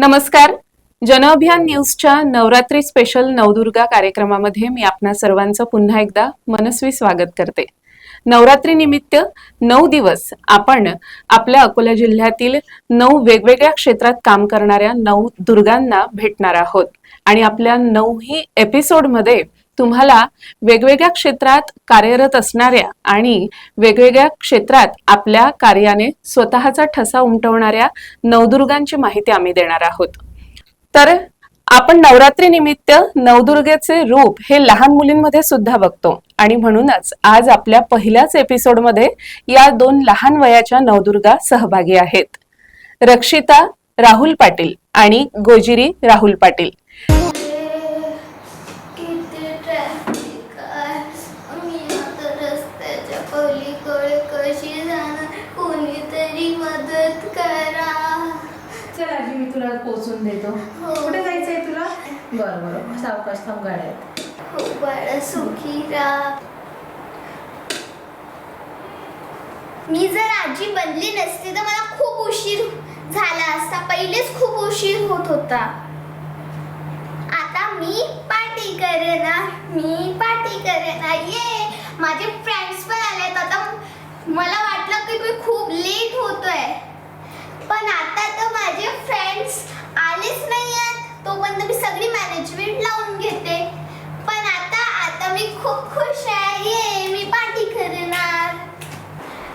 नमस्कार. जनअभियान न्यूजच्या नवरात्री स्पेशल नवदुर्गा कार्यक्रमामध्ये मी आपणा सर्वांचं पुन्हा एकदा मनस्वी स्वागत करते. नवरात्री निमित्त नऊ दिवस आपण आपल्या अकोला जिल्ह्यातील नऊ वेगवेगळ्या क्षेत्रात काम करणाऱ्या नऊ दुर्गांना भेटणार आहोत. आणि आपल्या नऊही एपिसोडमध्ये तुम्हाला वेगवेगळ्या क्षेत्रात कार्यरत असणाऱ्या आणि वेगवेगळ्या क्षेत्रात आपल्या कार्याने स्वतःचा ठसा उमटवणाऱ्या नवदुर्गांची माहिती आम्ही देणार आहोत. तर आपण नवरात्री निमित्त नवदुर्गेचे रूप हे लहान मुलींमध्ये सुद्धा बघतो. आणि म्हणूनच आज आपल्या पहिल्याच एपिसोडमध्ये या दोन लहान वयाच्या नवदुर्गा सहभागी आहेत. रक्षिता राहुल पाटील आणि गोजिरी राहुल पाटील. देतो. कुठे जायचंय तुला? बरं बरं. सावकाश थांब गाड्यात हो, सुखी मी जर आजी बनली नसती तर मला खूप उशीर झाला असता. पहिलेच खूप उशीर होत होता. आता मी पार्टी करणार मी पार्टी करेन ये! माझे फ्रेंड्स पण आलेत आता मला वाटलं की मी खूप लेट होतोय. पण आता तर माझे फ्रेंड्स आलेच नाही आहेत. तोपर्यंत मी सगळी मॅनेजमेंट लावून घेते. पण आता आता मी खूप खुश आहे. ये मी पार्टी करणार.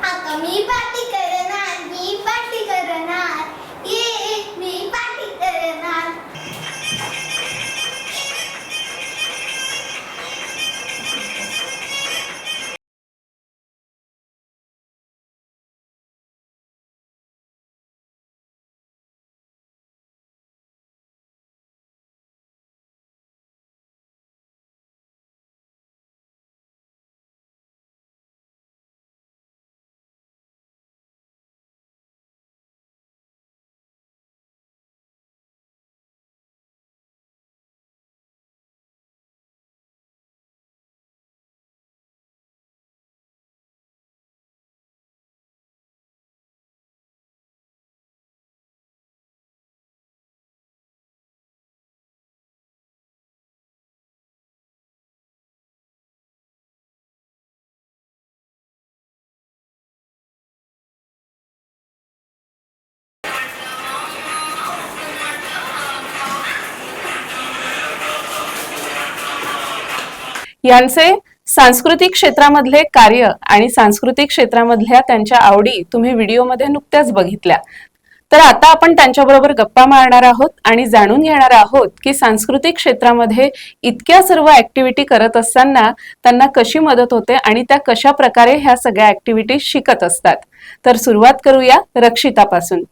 आता मी पार्टी कर यांचे सांस्कृतिक क्षेत्रामधले कार्य आणि सांस्कृतिक क्षेत्रामधल्या त्यांच्या आवडी तुम्ही व्हिडिओमध्ये नुकत्याच बघितल्या. तर आता आपण त्यांच्याबरोबर गप्पा मारणार आहोत आणि जाणून घेणार आहोत की सांस्कृतिक क्षेत्रामध्ये इतक्या सर्व ऍक्टिव्हिटी करत असताना त्यांना कशी मदत होते आणि त्या कशा प्रकारे ह्या सगळ्या ऍक्टिव्हिटी शिकत असतात. तर सुरुवात करूया रक्षितापासून.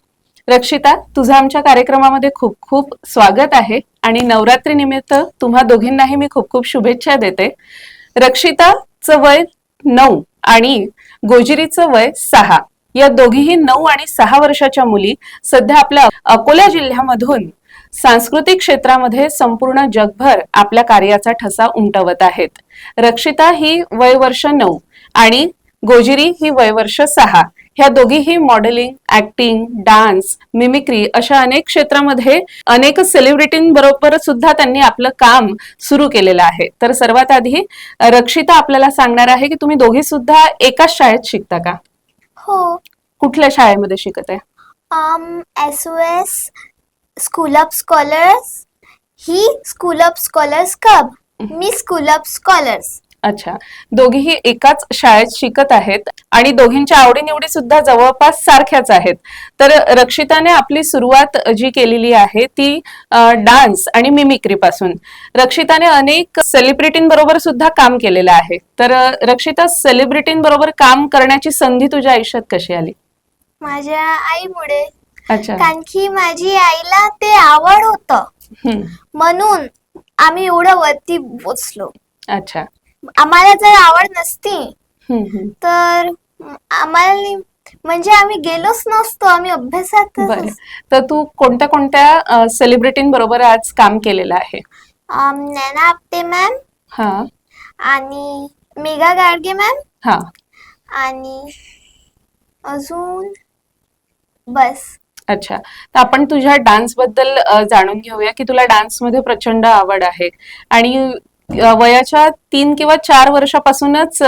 रक्षिता तुझं आमच्या कार्यक्रमामध्ये खूप खूप स्वागत आहे. आणि नवरात्री निमित्त तुम्हा दोघींनाही मी खूप खूप शुभेच्छा देते. रक्षिताचं वय नऊ आणि गोजिरीचं वय सहा. या दोघीही नऊ आणि सहा वर्षाच्या मुली सध्या आपल्या अकोला जिल्ह्यामधून सांस्कृतिक क्षेत्रामध्ये संपूर्ण जगभर आपल्या कार्याचा ठसा उमटवत आहेत. रक्षिता ही वय वर्ष नऊ आणि गोजिरी ही वय वर्ष सहा. ह्या दोघीही मॉडेलिंग ऍक्टिंग डान्स मिमिक्री अशा अनेक क्षेत्रामध्ये अनेक सेलिब्रिटींबरोबर सुद्धा त्यांनी आपलं काम सुरू केलेलं आहे. तर सर्वात आधी रक्षिता आपल्याला सांगणार आहे की तुम्ही दोघी सुद्धा एकाच शाळेत शिकता का? हो. कुठल्या शाळेमध्ये शिकत आहे? S O S school of scholars he school of scholars कब मी स्कूल ऑफ स्कॉलर्स अच्छा. दोघीही एकाच शाळेत शिकत आहेत आणि दोघींच्या आवडीनिवडी सुद्धा जवळपास सारख्याच आहेत. तर रक्षिताने आपली सुरुवात जी केलेली आहे ती डान्स आणि मिमिक्री पासून. रक्षिताने अनेक सेलिब्रिटींबरोबर सुद्धा काम केलेलं आहे. तर रक्षिता सेलिब्रिटींबरोबर काम करण्याची संधी तुझ्या आयुष्यात कशी आली? माझ्या आईमुळे. अच्छा. कारण की माझी आईला ते आवड होतं. हम्म. म्हणून आम्ही एवढं वरती पोचलो अच्छा. आम्हाला जर आवड नसती. तर आम्हाला म्हणजे आम्ही गेलोच नसतो आम्ही अभ्यासात बरं. तर तू कोणत्या कोणत्या सेलिब्रिटींबरोबर आज काम केलेलं आहे? नैना आपटे मॅम हा. आणि मेघा गाडगे मॅम हा. आणि अजून बस. अच्छा. तर आपण तुझ्या डान्सबद्दल जाणून घेऊया की तुला डान्समध्ये प्रचंड आवड आहे. आणि वयाच्या तीन किंवा चार वर्षापासूनच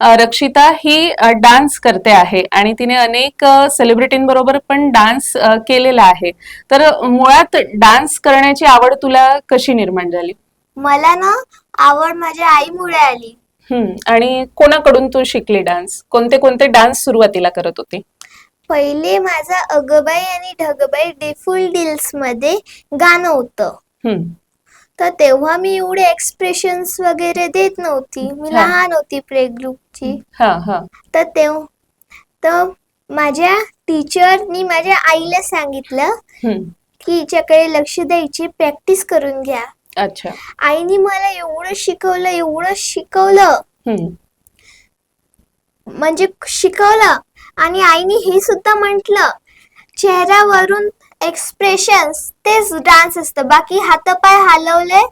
रक्षिता ही डान्स करते आहे. आणि तिने अनेक सेलिब्रिटींबरोबर पण डान्स केलेला आहे. तर मुळात डान्स करण्याची आवड तुला कशी निर्माण झाली? मला ना आवड माझ्या आईमुळे आली. हम्म. आणि कोणाकडून तू शिकली डान्स कोणते कोणते डान्स सुरुवातीला करत होती? पहिले माझा अगबाई आणि ढगबाई डेफुल डील्समध्ये गाणं होतं. तर तेव्हा मी एवढे एक्सप्रेशन्स वगैरे देत नव्हती. मी हा. लहान होती प्ले ग्रुपची हा हा. तर तेव्हा तर माझ्या टीचरनी माझ्या आईला सांगितलं हम्म. की हिच्याकडे लक्ष द्यायची प्रॅक्टिस करून घ्या. अच्छा. आईने मला एवढं शिकवलं एवढं शिकवलं. हम्म. म्हणजे शिकवलं आणि आईने हे सुद्धा म्हटलं चेहऱ्यावरून एक्सप्रेशन्स तेच डान्स असतं. बाकी हातपाय हलवले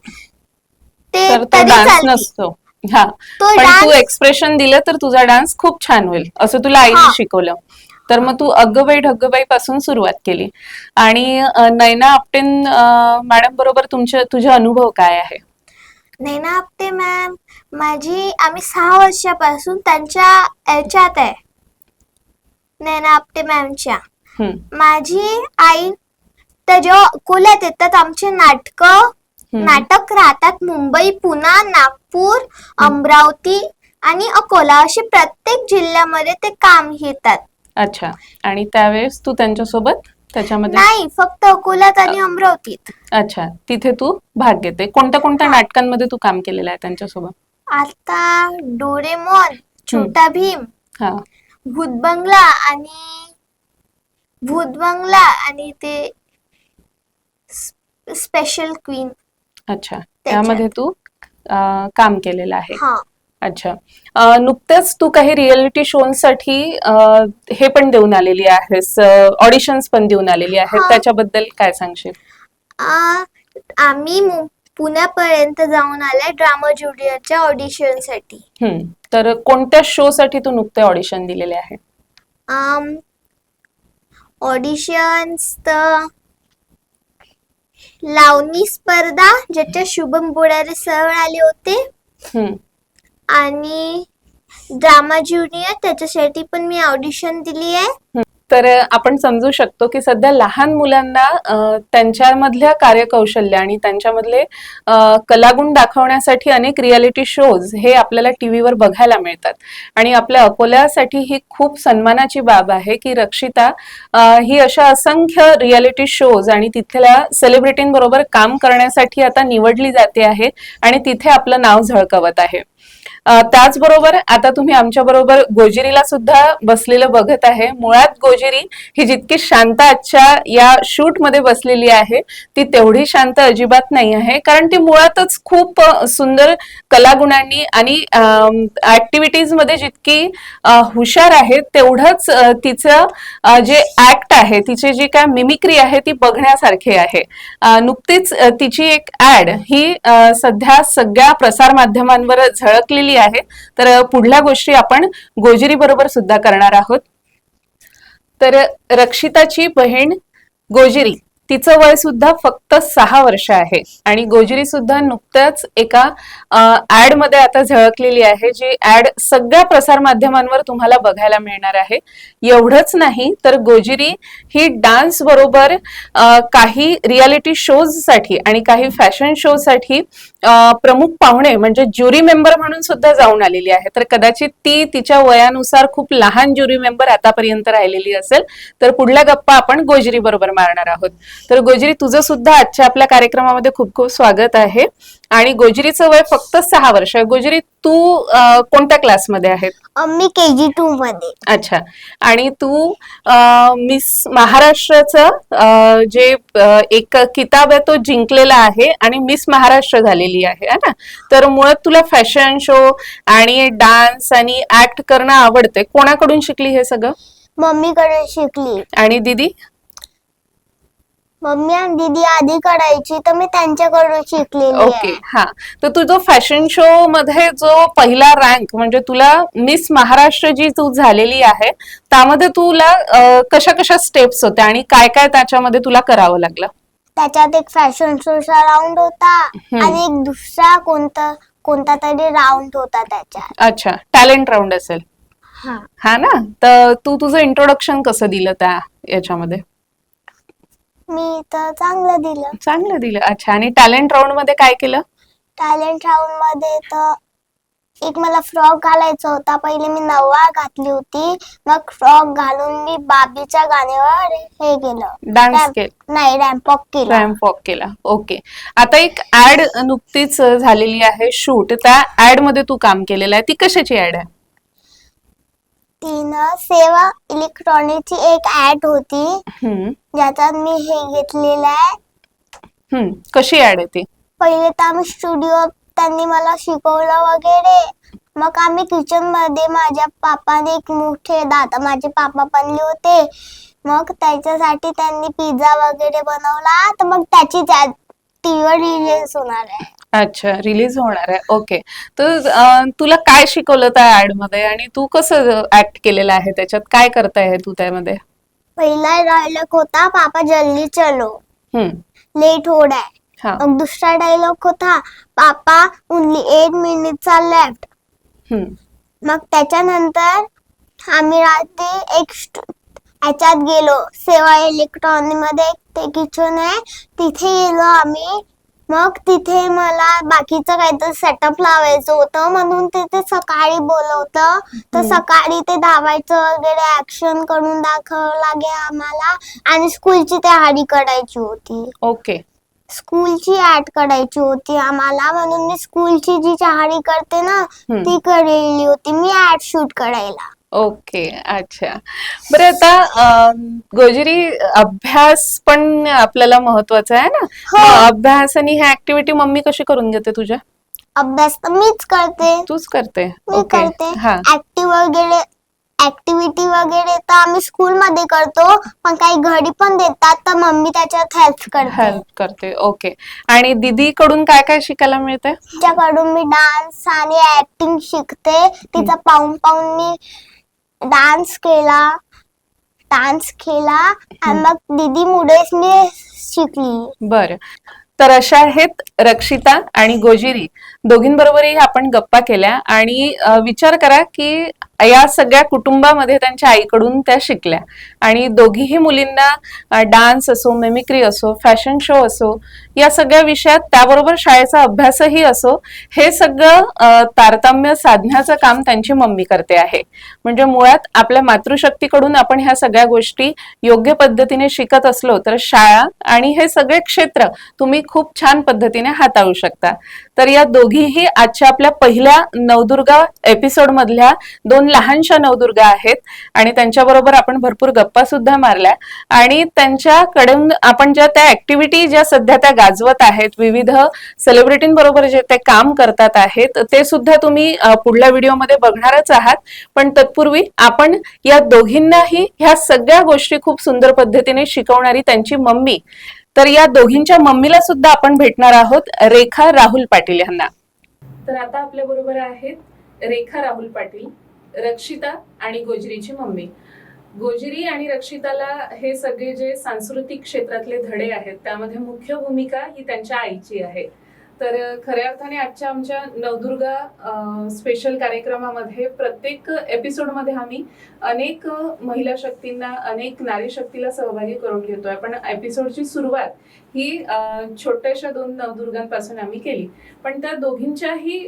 ते तर तो तरी डान्स चालते. नसतो. हा. तो पण तू डान्स एक्सप्रेशन दिलं तर तुझा डान्स खूप छान होईल असं तुला आईने हा. शिकवलं. तर मग तू अग्गबाई ढग्गबाई पासून सुरुवात केली. आणि अ, नैना आपटेन मॅडम बरोबर तुमचे तुझे अनुभव काय आहे? नैना आपटे मॅम माझी आम्ही सहा वर्षापासून त्यांच्या याच्यात आहे. नैना आपटे मॅमच्या माझी आई त्या जेव्हा अकोल्यात येतात आमचे नाटक. नाटक राहतात मुंबई पुणे नागपूर अमरावती आणि अकोला. असे प्रत्येक जिल्ह्यामध्ये ते काम येतात अच्छा. आणि त्यावेळेस तू त्यांच्यासोबत त्याच्यामध्ये? नाही फक्त अकोल्यात आणि अमरावतीत. अच्छा. तिथे तू भाग घेते. कोणत्या कोणत्या नाटकांमध्ये तू काम केलेलं आहे त्यांच्यासोबत? आता डोरेमॉन छोटा भीम हा. भूत बंगला आणि भूत बंगला आणि ते स्पेशल क्वीन अच्छा. त्यामध्ये तू अ, काम केलेलं आहे. हा. अच्छा. अ, नुकत्याच तू काही रियालिटी शोसाठी हे पण देऊन आलेली आहेस ऑडिशन्स पण देऊन आलेली आहे हा. त्याच्याबद्दल काय सांगशील? आ, आम्ही मु- पुण्यापर्यंत जाऊन आलाय ड्रामा ज्युनियरच्या ऑडिशनसाठी. हम्म. तर कोणत्या शो साठी तू नुकते ऑडिशन दिलेले आहे? ऑडिशन्स तर लावणी स्पर्धा ज्याच्या शुभम बोडारे सर आले होते. आणि ड्रामा ज्युनियर त्याच्यासाठी पण मी ऑडिशन दिली आहे. तर आपण समजू शकतो की सध्या लहान मुलांना त्यांच्यामधल्या कार्यकौशल्य आणि त्यांच्यामधले कलागुण दाखवण्यासाठी अनेक रियालिटी शोज हे आपल्याला टीव्हीवर बघायला मिळतात. आणि आपल्या अकोल्यासाठी ही खूप सन्मानाची बाब आहे की रक्षिता ही अशा असंख्य रियालिटी शोज आणि तिथल्या सेलिब्रिटींबरोबर काम करण्यासाठी आता निवडली जाते आहे आणि तिथे आपलं नाव झळकवत आहे. त्याचबरोबर आता तुम्ही आमच्या बरोबर गोजिरीला सुद्धा बसलेलं बघत आहे. मुळात गोजिरी ही जितकी शांत आजच्या या शूटमध्ये बसलेली आहे ती तेवढी शांत अजिबात नाही आहे. कारण ती मुळातच खूप सुंदर कलागुणांनी आणि ऍक्टिव्हिटीजमध्ये जितकी हुशार आहे तेवढंच तिचं जे ऍक्ट आहे तिची जी काय मिमिक्री आहे ती बघण्यासारखी आहे. नुकतीच तिची एक ऍड ही सध्या सगळ्या प्रसार माध्यमांवर झळकलेली आहे. तर पुढल्या गोष्टी आपण गोजिरी बरोबर सुद्धा करणार आहोत. तर रक्षिताची बहीण गोजिरी तिचं वय सुद्धा फक्त सहा वर्ष आहे. आणि गोजिरी सुद्धा नुकत्याच एका ऍडमध्ये आता झळकलेली आहे जी ऍड सगळ्या प्रसार माध्यमांवर तुम्हाला बघायला मिळणार आहे. एवढंच नाही तर गोजिरी ही डान्स बरोबर काही रियालिटी शोजसाठी आणि काही फॅशन शो साठी प्रमुख पाहुणे म्हणजे ज्युरी मेंबर म्हणून सुद्धा जाऊन आलेली आहे. तर कदाचित ती तिच्या वयानुसार खूप लहान ज्युरी मेंबर आतापर्यंत राहिलेली असेल तर पुढल्या गप्पा आपण गोजरी बरोबर मारणार आहोत. तर गोजरी तुझं सुद्धा आजच्या आपल्या कार्यक्रमामध्ये खूप खूप स्वागत आहे. आणि गोजरीचं वय फक्त सहा वर्ष आहे. तू अ, कोणत्या क्लासमध्ये आहेत? मी के जी टू मध्ये. अच्छा. आणि तू अ, मिस महाराष्ट्राचं अ, जे अ, एक किताब आहे तो जिंकलेला आहे आणि मिस महाराष्ट्र झालेली आहे है ना? तर मुळात तुला फॅशन शो आणि डान्स आणि ऍक्ट करणं आवडते कोणाकडून शिकली हे सगळं? मम्मीकडे शिकली. आणि दीदी? मम्मी आणि दीदी आधी करायची तर मी त्यांच्याकडून शिकलेली ओके आहे हा. तर तू जो फॅशन शो मध्ये जो पहिला रँक म्हणजे तुला मिस महाराष्ट्र जी तू झालेली आहे त्यामध्ये तुला अं, कशा कशा स्टेप्स होत्या आणि काय काय त्याच्यामध्ये तुला करावं लागलं? त्याच्यात एक फॅशन शोचा राऊंड होता हम्म. आणि एक दुसरा कोणता कोणता तरी राऊंड होता त्याच्यात. अच्छा टॅलेंट राऊंड असेल. हा. हा ना? तर तू तुझं इंट्रोडक्शन कसं दिलं त्या याच्यामध्ये? मी तर चांगलं दिलं. चांगलं दिलं. अच्छा. आणि टॅलेंट राऊंडमध्ये काय केलं? टॅलेंट राऊंडमध्ये तर एक मला फ्रॉक घालायचा होता. पहिले मी नववार घातली होती. मग फ्रॉक घालून मी बाबीच्या गाण्यावर हे केलं. डान्स केलं. नाही रॅम्पॉक केला. रॅम्प वॉक केला. ओके आता एक ऍड नुकतीच झालेली आहे शूट त्या ऍडमध्ये तू काम केलेलं आहे. ती कशाची ऍड आहे? तिनं सेवा इलेक्ट्रॉनिकची एक ऍड होती. हम्म, ज्याच्यात मी हे घेतलेलं आहे. हम्म. कशी ऍड आहे ती? पहिले तर आम्ही स्टुडिओ त्यांनी मला शिकवलं वगैरे. मग आम्ही किचनमध्ये माझ्या पापाने एक मोठे दादा माझे पापा बनले होते. मग त्याच्यासाठी त्यांनी पिझ्झा वगैरे बनवला. तर मग त्याची टीव्हीवर रिलीज होणार आहे. अच्छा रिलीज होणार आहे. ओके तर अं, तुला काय शिकवलं त्या ऍडमध्ये? आणि तू कसं ऍक्ट केलेलं आहे त्याच्यात? काय करताय तू त्यामध्ये? पहिला डायलॉग होता पापा जल्दी चलो. हम्म. लेट हो रहा है. हा. मग दुसरा डायलॉग होता पापा ओनली एट मिनिटचा लेफ्ट हम्म. मग त्याच्यानंतर आम्ही रात्री एक स्ट- ह्याच्यात गेलो. सेवा इलेक्ट्रॉनिकमध्ये एक ते किचन आहे. तिथे गेलो आम्ही. मग तिथे मला बाकीचं काहीतरी सेटअप लावायचं होतं म्हणून तिथे सकाळी बोलवतं. तर सकाळी ते धावायचं वगैरे ऍक्शन करून दाखवावं लागेल आम्हाला. आणि स्कूलची तयारी करायची होती. ओके स्कूलची ऍड करायची होती आम्हाला. म्हणून मी स्कूलची जी तयारी करते ना. ती करेली होती. मी ऍड शूट करायला. ओके अच्छा. बरं आता गोजरी अभ्यास पण आपल्याला महत्त्वाचा आहे ना? हो. मग अभ्यास आणि ह्या ऍक्टिव्हिटी मम्मी कशी करून घेते तुझ्या? अभ्यास तर मीच करते. तूच करते? मी ओके. करते. हा. ऍक्टिव्ह वगैरे ऍक्टिव्हिटी वगैरे तर आम्ही स्कूल मध्ये करतो. पण काही घरी पण देतात तर मम्मी त्याच्यात हेल्प करते. हेल्प करते. ओके. आणि दीदी कडून काय काय शिकायला मिळते तिच्याकडून मी डान्स आणि ऍक्टिंग शिकते. तिचा पाहून पाहून मी डान्स केला डान्स केला आणि मग दीदी मुळेच मी शिकली. बर. तर अशा आहेत रक्षिता आणि गोजिरी. दोघींबरोबरही आपण गप्पा केल्या आणि अ, विचार करा की या सगळ्या कुटुंबामध्ये त्यांच्या आईकडून त्या शिकल्या. आणि दोघीही मुलींना डान्स असो मेमिक्री असो फॅशन शो असो या सगळ्या विषयात त्याबरोबर शाळेचा अभ्यासही असो हे सगळं तारतम्य साधण्याचं काम त्यांची मम्मी करते आहे. म्हणजे मुळात आपल्या मातृशक्तीकडून आपण ह्या सगळ्या गोष्टी योग्य पद्धतीने शिकत असलो तर शाळा आणि हे सगळे क्षेत्र तुम्ही खूप छान पद्धतीने हाताळू शकता. तर या दोघीही आजच्या आपल्या पहिल्या नवदुर्गा एपिसोड मधल्या दोन लहानशा नवदुर्गा आहेत आणि त्यांच्याबरोबर आपण भरपूर गप्पा सुद्धा मारल्या. आणि त्यांच्याकडून आपण ज्या त्या ऍक्टिव्हिटी ज्या सध्या त्या गाजवत आहेत विविध सेलिब्रिटींबरोबर जे ते काम करतात आहेत ते सुद्धा तुम्ही पुढल्या व्हिडिओमध्ये बघणारच आहात. पण तत्पूर्वी आपण या दोघींनाही ह्या सगळ्या गोष्टी खूप सुंदर पद्धतीने शिकवणारी त्यांची मम्मी. तर या दोघींच्या मम्मीला सुद्धा आपण भेटणार आहोत रेखा राहुल पाटील यांना. तर आता आपल्या बरोबर आहेत रेखा राहुल पाटील. रक्षिता आणि गोजरीची मम्मी. गोजरी आणि रक्षिताला हे सगळे जे सांस्कृतिक क्षेत्रातले धडे आहेत त्यामध्ये मुख्य भूमिका ही त्यांच्या आईची आहे. तर खऱ्या अर्थाने आजच्या आमच्या नवदुर्गा स्पेशल कार्यक्रमामध्ये प्रत्येक एपिसोडमध्ये आम्ही अनेक महिला शक्तींना अनेक नारी शक्तीला सहभागी करून घेतोय. पण एपिसोडची सुरुवात ही छोट्याशा दोन नवदुर्गांपासून आम्ही केली. पण त्या दोघींच्याही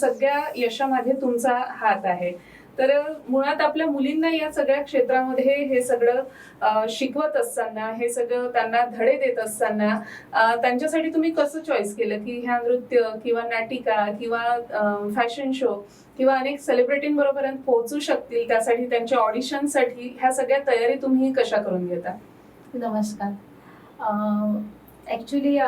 सगळ्या यशामध्ये तुमचा हात आहे. तर मुळात आपल्या मुलींना या सगळ्या क्षेत्रामध्ये हे सगळं शिकवत असताना हे सगळं त्यांना धडे देत असताना त्यांच्यासाठी तुम्ही कसं चॉईस केलं की ह्या नृत्य किंवा नाटिका किंवा फॅशन शो किंवा अनेक सेलिब्रिटींबरोबर पोहोचू शकतील त्यासाठी त्यांच्या ऑडिशनसाठी ह्या सगळ्या तयारी तुम्ही कशा करून घेता? नमस्कार. ॲक्च्युली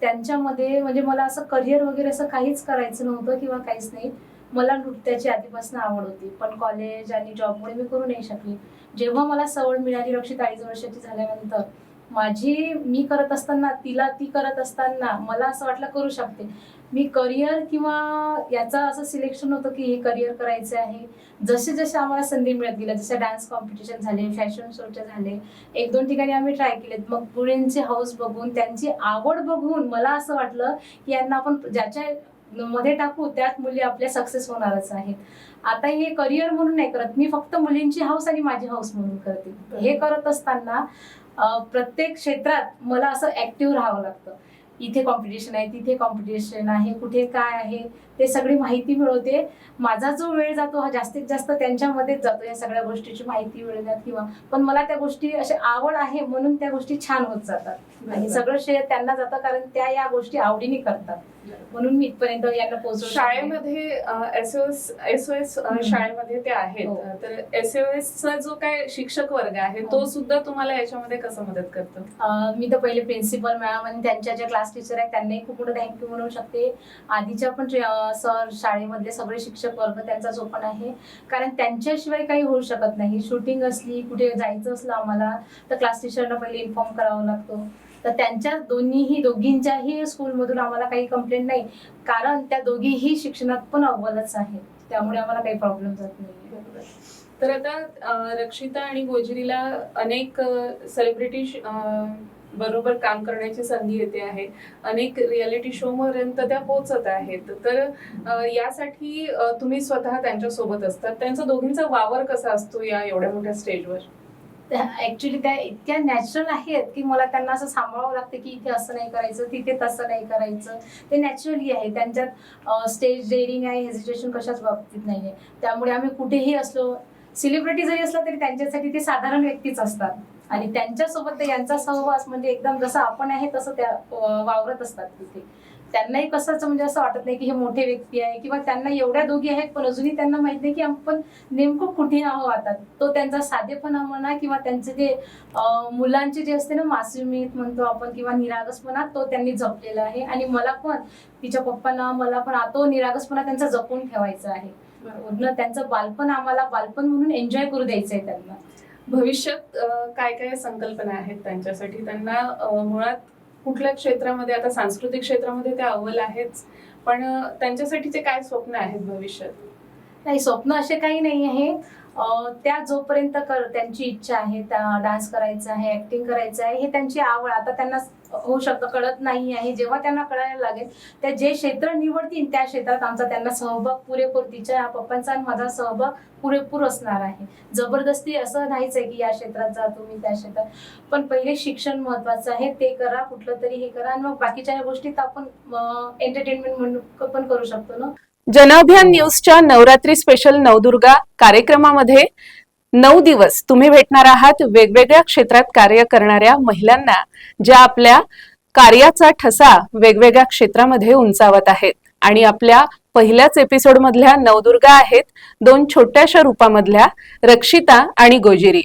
त्यांच्यामध्ये म्हणजे मला असं करिअर वगैरे असं काहीच करायचं नव्हतं किंवा काहीच नाही. मला नृत्याची आधीपासून आवड होती पण कॉलेज आणि जॉबमुळे मी करू नाही शकली. जेव्हा मला सवड मिळाली रक्षित अडीच वर्षाची झाल्यानंतर माझी मी करत असताना तिला ती करत असताना मला असं वाटलं करू शकते. मी करिअर किंवा याचं असं सिलेक्शन होतं की हे करिअर करायचं आहे. जसे जसे आम्हाला संधी मिळत गेल्या जसे डान्स कॉम्पिटिशन झाले फॅशन शोचे झाले एक दोन ठिकाणी आम्ही ट्राय केलेत. मग मुलींचे हाऊस बघून त्यांची आवड बघून मला असं वाटलं की यांना आपण ज्याच्या मध्ये टाकू त्यात मुली आपल्या सक्सेस होणारच आहेत. आता हे करिअर म्हणून नाही करत मी फक्त मुलींची हाऊस आणि माझी हाऊस म्हणून करते. हे करत असताना प्रत्येक क्षेत्रात मला असं ऍक्टिव्ह राहावं लागतं. इथे कॉम्पिटिशन आहे तिथे कॉम्पिटिशन आहे कुठे काय आहे ते सगळी माहिती मिळवते. माझा जो वेळ जातो हा जास्तीत जास्त त्यांच्यामध्येच जातो या सगळ्या गोष्टीची माहिती मिळवण्यात किंवा पण मला त्या गोष्टी अशी आवड आहे म्हणून त्या गोष्टी छान होत जातात. आणि सगळं श्रेय त्यांना जातं कारण त्या या गोष्टी आवडीने करतात. म्हणून मी इथपर्यंत यांना पोहोचू शाळेमध्ये एसओएस एसओएस. शाळेमध्ये ते आहेत. हो. तर एसओएस चा जो काय शिक्षक वर्ग आहे तो हो. सुद्धा तुम्हाला याच्यामध्ये कसं मदत करतो? मी तर पहिले प्रिन्सिपल मॅम आणि त्यांच्या ज्या क्लास टीचर आहेत त्यांनाही खूप मोठं थँक्यू म्हणू शकते. आधीच्या पण सर शाळेमधले सगळे शिक्षक वर्ग त्यांचा जो पण आहे कारण त्यांच्याशिवाय काही होऊ शकत नाही. शूटिंग असली कुठे जायचं असलं आम्हाला तर क्लास टीचरला पहिले इन्फॉर्म करावा लागतो. तर त्यांच्या दोन्हीही दोघींच्याही स्कूलमधून आम्हाला काही कंप्लेंट नाही. कारण त्या दोघीही शिक्षणात पण अव्वलच आहेत. त्यामुळे आम्हाला काही प्रॉब्लेम जात नाही. तर आता रक्षिता आणि गोजरीला अनेक सेलिब्रिटी बरोबर काम करण्याची संधी येते आहे. अनेक रियालिटी शो पर्यंत त्या पोहोचत आहेत. तर यासाठी तुम्ही स्वतः त्यांच्यासोबत असतात. त्यांचा दोघींचा वावर कसा असतो या एवढ्या मोठ्या स्टेजवर ऍक्च्युली त्या इतक्या नॅचरल आहेत की मला त्यांना असं सांभाळावं लागतं की इथे असं नाही करायचं तिथे तसं नाही करायचं. ते नॅचरली आहे. त्यांच्यात स्टेज डेअरिंग आहे हेजिटेशन कशाच बाबतीत नाही आहे त्यामुळे आम्ही कुठेही असलो सेलिब्रिटी जरी असलं तरी त्यांच्यासाठी ते साधारण व्यक्तीच असतात. आणि त्यांच्यासोबत यांचा सहवास म्हणजे एकदम जसं आपण आहे तसं त्या वावरत असतात तिथे. त्यांनाही कसंच म्हणजे असं वाटत नाही की हे मोठे व्यक्ती आहे किंवा त्यांना एवढ्या दोघी आहेत पण अजूनही त्यांना माहीत नाही की आपण नेमकं कुठे आहो आता. तो त्यांचा साधेपणा म्हणा किंवा त्यांचे जे मुलांचे जे असते ना मासूमियत म्हणतो आपण किंवा निरागसपणा तो त्यांनी जपलेला आहे. आणि मला पण तिच्या पप्पांना मला पण तो निरागसपणा त्यांचा जपून ठेवायचा आहे. त्यांचं बालपण आम्हाला बालपण म्हणून एन्जॉय करू द्यायचंय त्यांना. भविष्यात काय काय संकल्पना आहेत त्यांच्यासाठी? त्यांना मुळात कुठल्या क्षेत्रामध्ये आता सांस्कृतिक क्षेत्रामध्ये ते अव्वल आहेच पण त्यांच्यासाठीचे काय स्वप्न आहेत भविष्यात? नाही स्वप्न असे काही नाही आहे. त्या जोपर्यंत कर त्यांची इच्छा आहे त्या डान्स करायचा आहे ऍक्टिंग करायचं आहे हे त्यांची आवड. आता त्यांना होऊ शकतं कळत नाही आहे. जेव्हा त्यांना कळायला लागेल त्या जे क्षेत्र निवडतील त्या क्षेत्रात आमचा त्यांना सहभाग पुरेपूर तिच्या पप्पांचा आणि माझा सहभाग पुरेपूर असणार आहे. जबरदस्ती असं नाहीच आहे की या क्षेत्रात जा तुम्ही त्या क्षेत्रात. पण पहिले शिक्षण महत्वाचं आहे ते करा कुठलं तरी हे करा. आणि मग बाकीच्या गोष्टीत आपण एंटरटेनमेंट म्हणून पण करू शकतो ना. जनअभियान न्यूजच्या नवरात्री स्पेशल नवदुर्गा कार्यक्रमामध्ये नऊ दिवस तुम्ही भेटणार आहात वेगवेगळ्या क्षेत्रात कार्य करणाऱ्या महिलांना ज्या आपल्या कार्याचा ठसा वेगवेगळ्या क्षेत्रामध्ये उंचावत आहेत. आणि आपल्या पहिल्याच एपिसोड मधल्या नवदुर्गा आहेत दोन छोट्याशा रूपामधल्या रक्षिता आणि गोजिरी.